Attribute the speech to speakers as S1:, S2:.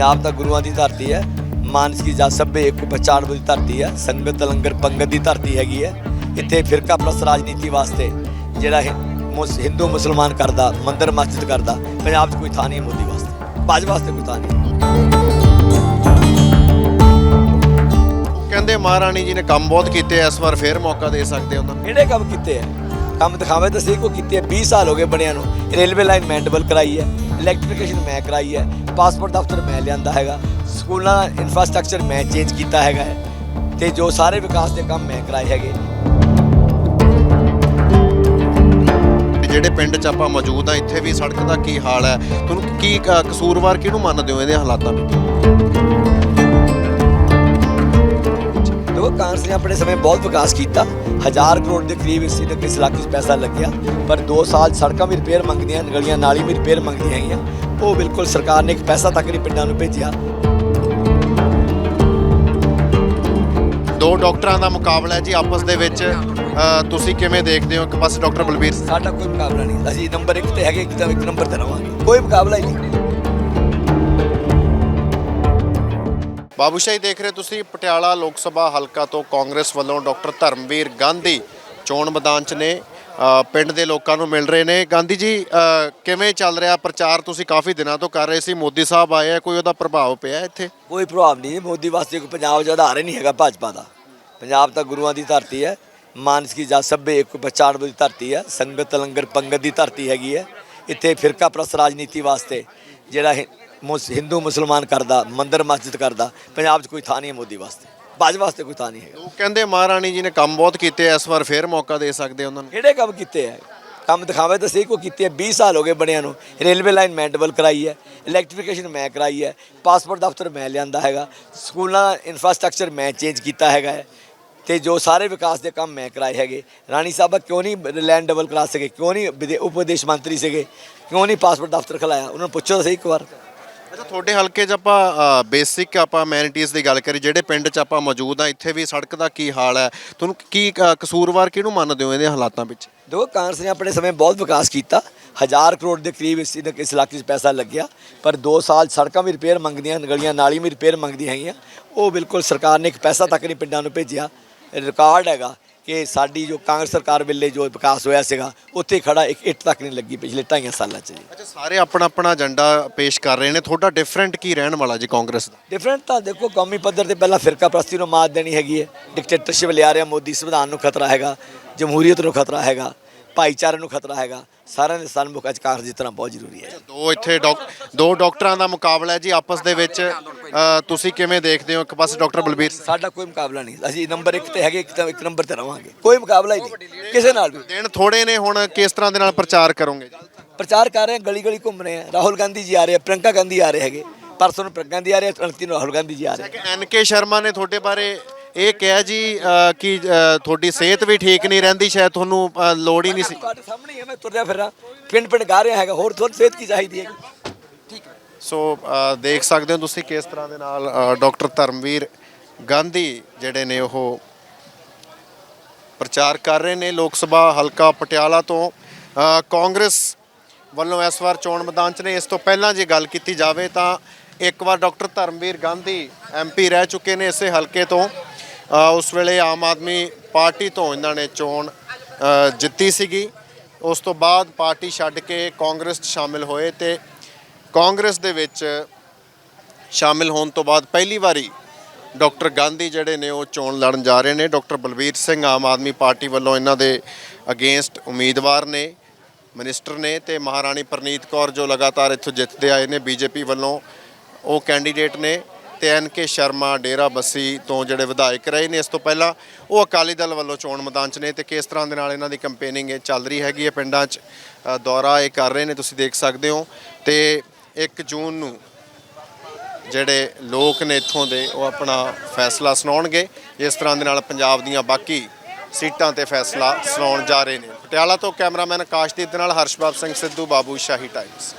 S1: ਪੰਜਾਬ ਤਾਂ ਗੁਰੂਆਂ ਦੀ ਧਰਤੀ ਹੈ ਮਾਨਸ ਕੀ ਜਾ ਸਭੇ ਇੱਕ ਪਛਾਣ ਦੀ ਧਰਤੀ ਹੈ ਸੰਗਤ ਲੰਗਰ ਪੰਗਤ ਦੀ ਧਰਤੀ ਹੈਗੀ ਹੈ। ਇੱਥੇ ਫਿਰਕਾ ਪ੍ਰਸਤ ਰਾਜਨੀਤੀ ਵਾਸਤੇ ਜਿਹੜਾ ਹਿੰਦੂ ਮੁਸਲਮਾਨ ਕਰਦਾ ਮੰਦਰ ਮਸਜਿਦ ਕਰਦਾ ਪੰਜਾਬ 'ਚ ਕੋਈ ਥਾਂ ਨਹੀਂ ਮੋਦੀ ਵਾਸਤੇ। ਭਾਜਪਾ ਵਾਸਤੇ ਕੋਈ ਥਾਂ ਨਹੀਂ
S2: ਕਹਿੰਦੇ ਮਹਾਰਾਣੀ ਜੀ ਨੇ ਕੰਮ ਬਹੁਤ ਕੀਤੇ ਆ, ਇਸ ਵਾਰ ਫੇਰ ਮੌਕਾ ਦੇ ਸਕਦੇ ਉਹਨਾਂ ਨੂੰ
S1: ਕਿਹੜੇ ਕੰਮ ਕੀਤੇ ਹੈ ਕੰਮ ਦਿਖਾਵੇ ਤਾਂ ਸਹੀ ਕੋ ਕੀਤੇ ਹੈ 20 ਸਾਲ ਹੋ ਗਏ ਬਣਿਆ ਨੂੰ। ਰੇਲਵੇ ਲਾਈਨ ਮੈਂ ਡਬਲ ਕਰਾਈ ਹੈ ਇਲੈਕਟ੍ਰੀਫਿਕੇਸ਼ਨ ਮੈਂ ਕਰਾਈ ਹੈ ਪਾਸਪੋਰਟ ਦਫ਼ਤਰ ਮੈਂ ਲਿਆਂਦਾ ਹੈਗਾ, ਸਕੂਲਾਂ ਦਾ ਇਨਫਰਾਸਟ੍ਰਕਚਰ ਮੈਂ ਚੇਂਜ ਕੀਤਾ ਹੈਗਾ ਹੈ, ਤੇ ਜੋ ਸਾਰੇ ਵਿਕਾਸ ਦੇ ਕੰਮ ਮੈਂ ਕਰਾਏ ਹੈਗੇ।
S2: ਜਿਹੜੇ ਪਿੰਡ 'ਚ ਆਪਾਂ ਮੌਜੂਦ ਆ ਇੱਥੇ ਵੀ ਸੜਕ ਦਾ ਕੀ ਹਾਲ ਹੈ? ਤੁਹਾਨੂੰ ਕੀ, ਕ- ਕਸੂਰਵਾਰ ਕਿਹਨੂੰ ਮੰਨਦੇ ਹੋ ਇਹਦੇ ਹਾਲਾਤਾਂ ਵਿੱਚ?
S1: ਦੇਖੋ ਕਾਂਗਰਸ ਨੇ ਆਪਣੇ ਸਮੇਂ ਬਹੁਤ ਵਿਕਾਸ ਕੀਤਾ। ਹਜ਼ਾਰ ਕਰੋੜ ਦੇ ਕਰੀਬ ਇਸ ਇਸ ਇਲਾਕੇ 'ਚ ਪੈਸਾ ਲੱਗਿਆ। ਪਰ 2 ਸਾਲ ਸੜਕਾਂ ਵੀ ਰਿਪੇਅਰ ਮੰਗਦੀਆਂ ਗਲੀਆਂ ਨਾਲੀ ਵੀ ਰਿਪੇਅਰ ਮੰਗਦੀਆਂ ਹੈਗੀਆਂ। ਉਹ ਬਿਲਕੁਲ ਸਰਕਾਰ ਨੇ ਇੱਕ ਪੈਸਾ ਤੱਕ ਨਹੀਂ ਪਿੰਡਾਂ ਨੂੰ ਭੇਜਿਆ।
S2: ਦੋ ਡਾਕਟਰਾਂ ਦਾ ਮੁਕਾਬਲਾ ਹੈ ਜੀ ਆਪਸ ਦੇ ਵਿੱਚ। ਤੁਸੀਂ ਕਿਵੇਂ ਦੇਖਦੇ ਹੋ? ਇੱਕ ਪਾਸੇ ਡਾਕਟਰ ਬਲਬੀਰ
S1: ਸਾਡਾ ਕੋਈ ਮੁਕਾਬਲਾ ਨਹੀਂ। ਅਸੀਂ ਨੰਬਰ 1 ਤੇ ਹੈਗੇ ਇੱਕ ਤਾਂ ਇੱਕ ਨੰਬਰ ਤੇ ਰਵਾਂਗੇ। ਕੋਈ ਮੁਕਾਬਲਾ ਹੀ ਨਹੀਂ।
S2: ਬਾਬੂਸ਼ਾਹੀ ਦੇਖ ਰਹੇ ਤੁਸੀਂ ਪਟਿਆਲਾ ਲੋਕ ਸਭਾ ਹਲਕਾ ਤੋਂ ਕਾਂਗਰਸ ਵੱਲੋਂ ਡਾਕਟਰ ਧਰਮਵੀਰ ਗਾਂਧੀ ਚੋਣ ਮੈਦਾਨ 'ਚ ਨੇ। ਪਿੰਡ ਦੇ ਲੋਕਾਂ ਨੂੰ ਮਿਲ ਰਹੇ ਨੇ। ਗਾਂਧੀ ਜੀ ਕਿਵੇਂ ਚੱਲ ਰਿਹਾ ਪ੍ਰਚਾਰ? ਤੁਸੀਂ ਕਾਫੀ ਦਿਨਾਂ ਤੋਂ ਕਰ ਰਹੇ ਸੀ। ਮੋਦੀ ਸਾਹਿਬ ਆਏ ਆ, ਕੋਈ ਉਹਦਾ ਪ੍ਰਭਾਵ ਪਿਆ ਇੱਥੇ?
S1: ਕੋਈ ਪ੍ਰਭਾਵ ਨਹੀਂ ਮੋਦੀ ਵਾਸਤੇ ਕੋਈ ਪੰਜਾਬ ਦਾ ਆਧਾਰ ਹੀ ਨਹੀਂ ਹੈਗਾ ਭਾਜਪਾ ਦਾ। ਪੰਜਾਬ ਤਾਂ ਗੁਰੂਆਂ ਦੀ ਧਰਤੀ ਹੈ। ਮਾਨਸ ਕੀ ਜਾ ਸਭੇ ਇੱਕ ਪਛਾਣ ਦੀ ਧਰਤੀ ਹੈ। ਸੰਗਤ ਲੰਗਰ ਪੰਗਤ ਦੀ ਧਰਤੀ ਹੈਗੀ ਹੈ। ਇੱਥੇ ਫਿਰਕਾ ਪ੍ਰਸ ਰਾਜਨੀਤੀ ਵਾਸਤੇ ਜਿਹੜਾ ਹਿ- ਮੁਸ- ਹਿੰਦੂ ਮੁਸਲਮਾਨ ਕਰਦਾ ਮੰਦਰ ਮਸਜਿਦ ਕਰਦਾ ਪੰਜਾਬ 'ਚ ਕੋਈ ਥਾਂ ਨਹੀਂ ਹੈ ਮੋਦੀ ਵਾਸਤੇ। ਭਾਜਪਾ ਵਾਸਤੇ ਕੋਈ ਥਾਂ ਨਹੀਂ ਹੈਗਾ।
S2: ਲੋਕ ਕਹਿੰਦੇ ਮਹਾਰਾਣੀ ਜੀ ਨੇ ਕੰਮ ਬਹੁਤ ਕੀਤੇ ਆ, ਇਸ ਵਾਰ ਫੇਰ ਮੌਕਾ ਦੇ ਸਕਦੇ ਉਹਨਾਂ ਨੂੰ।
S1: ਕਿਹੜੇ ਕੰਮ ਕੀਤੇ ਹੈ ਕੰਮ ਦਿਖਾਵੇ ਤਾਂ ਸਹੀ ਕੋ ਕੀਤੇ ਹੈ 20 ਸਾਲ ਹੋ ਗਏ ਬਣਿਆ ਨੂੰ। ਰੇਲਵੇ ਲਾਈਨ ਮੈਂ ਡਬਲ ਕਰਾਈ ਹੈ ਇਲੈਕਟ੍ਰੀਫਿਕੇਸ਼ਨ ਮੈਂ ਕਰਾਈ ਹੈ ਪਾਸਪੋਰਟ ਦਫ਼ਤਰ ਮੈਂ ਲਿਆਂਦਾ ਹੈਗਾ ਸਕੂਲਾਂ ਦਾ ਇਨਫਰਾਸਟ੍ਰਕਚਰ ਮੈਂ ਚੇਂਜ ਕੀਤਾ ਹੈਗਾ ਹੈ ਤੇ ਜੋ ਸਾਰੇ ਵਿਕਾਸ ਦੇ ਕੰਮ ਮੈਂ ਕਰਾਏ ਹੈਗੇ। ਰਾਣੀ ਸਾਹਿਬਾ ਕਿਉਂ ਨਹੀਂ ਲੈਂਡ ਡਬਲ ਕਰਾ ਸਕੇ ਕਿਉਂ ਨਹੀਂ ਵਿਦੇ- ਉਪ ਵਿਦੇਸ਼ ਮੰਤਰੀ ਸੀਗੇ ਕਿਉਂ ਨਹੀਂ ਪਾਸਪੋਰਟ ਦਫ਼ਤਰ ਖਲਾਇਆ? ਉਹਨਾਂ ਨੂੰ ਪੁੱਛੋ ਤਾਂ ਸਹੀ ਇੱਕ ਵਾਰ।
S2: ਅੱਛਾ, ਤੁਹਾਡੇ ਹਲਕੇ 'ਚ ਆਪਾਂ ਬੇਸਿਕ ਆਪਾਂ ਮੈਨਿਟੀਜ਼ ਦੀ ਗੱਲ ਕਰੀ ਜਿਹੜੇ ਪਿੰਡ 'ਚ ਆਪਾਂ ਮੌਜੂਦ ਆ ਇੱਥੇ ਵੀ ਸੜਕ ਦਾ ਕੀ ਹਾਲ ਹੈ? ਤੁਹਾਨੂੰ ਕੀ ਕ- ਕਸੂਰਵਾਰ ਕਿਹਨੂੰ ਮੰਨਦੇ ਹੋ ਇਹਦੇ ਹਾਲਾਤਾਂ ਵਿੱਚ?
S1: ਦੇਖੋ, ਕਾਂਗਰਸ ਨੇ ਆਪਣੇ ਸਮੇਂ ਬਹੁਤ ਵਿਕਾਸ ਕੀਤਾ। ਹਜ਼ਾਰ ਕਰੋੜ ਦੇ ਕਰੀਬ ਇਸ ਇਸ ਇਲਾਕੇ 'ਚ ਪੈਸਾ ਲੱਗਿਆ। ਪਰ 2 ਸਾਲ ਸੜਕਾਂ ਵੀ ਰਿਪੇਅਰ ਮੰਗਦੀਆਂ, ਗਲੀਆਂ ਨਾਲੀ ਵੀ ਰਿਪੇਅਰ ਮੰਗਦੀਆਂ ਹੈਗੀਆਂ। ਉਹ ਬਿਲਕੁਲ ਸਰਕਾਰ ਨੇ ਇੱਕ ਪੈਸਾ ਤੱਕ ਨਹੀਂ ਪਿੰਡਾਂ ਨੂੰ ਭੇਜਿਆ। ਰਿਕਾਰਡ ਹੈਗਾ। ਕਿ ਸਾਡੀ ਜੋ ਕਾਂਗਰਸ ਸਰਕਾਰ ਵੇਲੇ ਜੋ ਵਿਕਾਸ ਹੋਇਆ ਸੀਗਾ ਉੱਥੇ ਖੜਾ ਇੱਕ ਇੱਟ ਤੱਕ ਨਹੀਂ ਲੱਗੀ ਪਿਛਲੇ 2.5 ਸਾਲਾਂ 'ਚ ਜੀ।
S2: ਅੱਛਾ ਸਾਰੇ ਆਪਣਾ ਆਪਣਾ ਏਜੰਡਾ ਪੇਸ਼ ਕਰ ਰਹੇ ਨੇ। ਤੁਹਾਡਾ ਡਿਫਰੈਂਟ ਕੀ ਰਹਿਣ ਵਾਲਾ ਜੀ ਕਾਂਗਰਸ ਦਾ?
S1: ਡਿਫਰੈਂਟ ਤਾਂ ਦੇਖੋ ਕੌਮੀ ਪੱਧਰ ਤੇ ਪਹਿਲਾਂ ਫਿਰਕਾ ਪ੍ਰਸਤੀ ਨੂੰ ਮਾਤ ਦੇਣੀ ਹੈਗੀ ਹੈ। ਡਿਕਟੇਟਰਸ਼ਿਪ ਲਿਆ ਰਿਹਾ ਮੋਦੀ ਸੰਵਿਧਾਨ ਨੂੰ ਖਤਰਾ ਹੈਗਾ ਜਮਹੂਰੀਅਤ ਨੂੰ ਖਤਰਾ ਹੈਗਾ। ਭਾਈਚਾਰੇ ਨੂੰ ਖਤਰਾ ਹੈਗਾ। ਸਾਰਿਆਂ ਦੇ ਸਨਮੁਖ ਅੱਜ ਕਾਂਗਰਸ ਜਿੱਤਣਾ ਬਹੁਤ ਜ਼ਰੂਰੀ ਹੈ।
S2: ਦੋ ਇੱਥੇ ਡਾਕ- ਦੋ ਡਾਕਟਰਾਂ ਦਾ ਮੁਕਾਬਲਾ ਹੈ ਜੀ ਆਪਸ ਦੇ ਵਿੱਚ। ਅ, ਤੁਸੀਂ ਕਿਵੇਂ ਦੇਖਦੇ ਹੋ? ਇੱਕ ਪਾਸੇ ਡਾਕਟਰ ਬਲਬੀਰ ਸਿੰਘ।
S1: ਸਾਡਾ ਕੋਈ ਮੁਕਾਬਲਾ ਨਹੀਂ। ਅਸੀਂ ਨੰਬਰ 1 ਤੇ ਹੈਗੇ ਇੱਕ ਤਾਂ ਇੱਕ ਨੰਬਰ ਤੇ ਰਵਾਂਗੇ। ਕੋਈ ਮੁਕਾਬਲਾ ਹੀ ਨਹੀਂ। ਕਿਸੇ ਨਾਲ ਵੀ।
S2: ਦਿਨ ਥੋੜੇ ਨੇ ਹੁਣ ਕਿਸ ਤਰ੍ਹਾਂ ਦੇ ਨਾਲ ਪ੍ਰਚਾਰ ਕਰੋਗੇ ਜੀ?
S1: ਪ੍ਰਚਾਰ ਕਰ ਰਹੇ ਹਾਂ ਗਲੀ ਗਲੀ ਘੁੰਮ ਰਹੇ ਹਾਂ। ਰਾਹੁਲ ਗਾਂਧੀ ਜੀ ਆ ਰਹੇ ਆ ਪ੍ਰਿੰਕਾ ਗਾਂਧੀ ਆ ਰਹੇ ਹੈਗੇ। ਪਰਸੋਂ ਨੂੰ ਪ੍ਰਿੰਕਾ ਗਾਂਧੀ ਆ ਰਹੇ ਅਣਤੀ ਨੂੰ ਰਾਹੁਲ ਗਾਂਧੀ ਜੀ ਆ ਰਹੇ
S2: ਕਿ ਐਨ ਕੇ ਸ਼ਰਮਾ ਨੇ ਤੁਹਾਡੇ ਬਾਰੇ ਇਹ ਕਿਹਾ ਜੀ ਅ, ਕਿ ਅ, ਤੁਹਾਡੀ ਸਿਹਤ ਵੀ ਠੀਕ ਨਹੀਂ ਰਹਿੰਦੀ ਸ਼ਾਇਦ ਤੁਹਾਨੂੰ ਅ, ਲੋੜ ਹੀ ਨਹੀਂ ਸੀ।
S1: ਤੁਹਾਡੇ ਸਾਹਮਣੇ ਹੀ ਹੈ ਮੈਂ ਤੁਰਿਆ ਫਿਰਾਂ ਪਿੰਡ ਪਿੰਡ ਗਾ ਰਿਹਾ ਹੈਗਾ ਹੋਰ ਤੁਹਾਨੂੰ ਸਿਹਤ ਕੀ ਚਾਹੀਦੀ ਹੈ।
S2: ਸੋ ਅ, ਦੇਖ ਸਕਦੇ ਹੋ ਤੁਸੀਂ ਕਿਸ ਤਰ੍ਹਾਂ ਦੇ ਨਾਲ ਡਾਕਟਰ ਧਰਮਵੀਰ ਗਾਂਧੀ ਜਿਹੜੇ ਨੇ ਉਹ ਪ੍ਰਚਾਰ ਕਰ ਰਹੇ ਨੇ ਲੋਕ ਸਭਾ ਹਲਕਾ ਪਟਿਆਲਾ ਤੋਂ। ਅ, ਕਾਂਗਰਸ ਵੱਲੋਂ ਇਸ ਵਾਰ ਚੋਣ ਮੈਦਾਨ 'ਚ ਨੇ। ਇਸ ਤੋਂ ਪਹਿਲਾਂ ਜੇ ਗੱਲ ਕੀਤੀ ਜਾਵੇ ਤਾਂ ਇੱਕ ਵਾਰ ਡਾਕਟਰ ਧਰਮਵੀਰ ਗਾਂਧੀ ਐਮਪੀ ਰਹਿ ਚੁੱਕੇ ਨੇ ਇਸੇ ਹਲਕੇ ਤੋਂ। ਉਸ ਵੇਲੇ ਆਮ ਆਦਮੀ ਪਾਰਟੀ ਤੋਂ ਇਹਨਾਂ ਨੇ ਚੋਣ ਜਿੱਤੀ ਸੀਗੀ। ਉਸ ਤੋਂ ਬਾਅਦ ਪਾਰਟੀ ਛੱਡ ਕੇ ਕਾਂਗਰਸ 'ਚ ਸ਼ਾਮਿਲ ਹੋਏ ਤੇ ਕਾਂਗਰਸ ਦੇ ਵਿੱਚ ਸ਼ਾਮਿਲ ਹੋਣ ਤੋਂ ਬਾਅਦ ਪਹਿਲੀ ਵਾਰੀ ਡਾਕਟਰ ਗਾਂਧੀ ਜਿਹੜੇ ਨੇ ਉਹ ਚੋਣ ਲੜਨ ਜਾ ਰਹੇ ਨੇ। ਡਾਕਟਰ ਬਲਬੀਰ ਸਿੰਘ ਆਮ ਆਦਮੀ ਪਾਰਟੀ ਵੱਲੋਂ ਇਹਨਾਂ ਦੇ ਅਗੇਂਸਟ ਉਮੀਦਵਾਰ ਨੇ, ਮਿਨਿਸਟਰ ਨੇ ਤੇ ਮਹਾਰਾਣੀ ਪ੍ਰਨੀਤ ਕੌਰ ਜੋ ਲਗਾਤਾਰ ਇੱਥੋਂ ਜਿੱਤਦੇ ਆਏ ਨੇ, ਬੀਜੇਪੀ ਵੱਲੋਂ ਉਹ ਕੈਂਡੀਡੇਟ ਨੇ। ਤੇ ਐਨ ਕੇ ਸ਼ਰਮਾ, ਡੇਰਾ ਬੱਸੀ ਤੋਂ ਜਿਹੜੇ ਵਿਧਾਇਕ ਰਹੇ ਨੇ, ਇਸ ਤੋਂ ਪਹਿਲਾਂ ਉਹ ਅਕਾਲੀ ਦਲ ਵੱਲੋਂ ਚੋਣ ਮੈਦਾਨ 'ਚ ਨੇ ਤੇ ਕਿਸ ਤਰ੍ਹਾਂ ਦੇ ਨਾਲ ਇਹਨਾਂ ਦੀ ਕੰਪੇਨਿੰਗ ਚੱਲ ਰਹੀ ਹੈਗੀ ਹੈ ਪਿੰਡਾਂ 'ਚ? ਦੌਰਾ ਇਹ ਕਰ ਰਹੇ ਨੇ, ਤੁਸੀਂ ਦੇਖ ਸਕਦੇ ਹੋ। ਤੇ 1 ਜੂਨ ਨੂੰ ਜਿਹੜੇ ਲੋਕ ਨੇ ਇੱਥੋਂ ਦੇ, ਉਹ ਆਪਣਾ ਫੈਸਲਾ ਸੁਣਾਉਣਗੇ। ਇਸ ਤਰ੍ਹਾਂ ਦੇ ਨਾਲ ਪੰਜਾਬ ਦੀਆਂ ਬਾਕੀ ਸੀਟਾਂ ਤੇ ਫੈਸਲਾ ਸੁਣਾਉਣ ਜਾ ਰਹੇ ਨੇ। ਪਟਿਆਲਾ ਤੋਂ ਕੈਮਰਾਮੈਨ ਆਕਾਸ਼ਦੀਪ ਦੇ ਨਾਲ ਹਰਸ਼ਬਾਬ ਸਿੰਘ ਸਿੱਧੂ, ਬਾਬੂ ਸ਼ਾਹੀ ਟਾਈਮਸ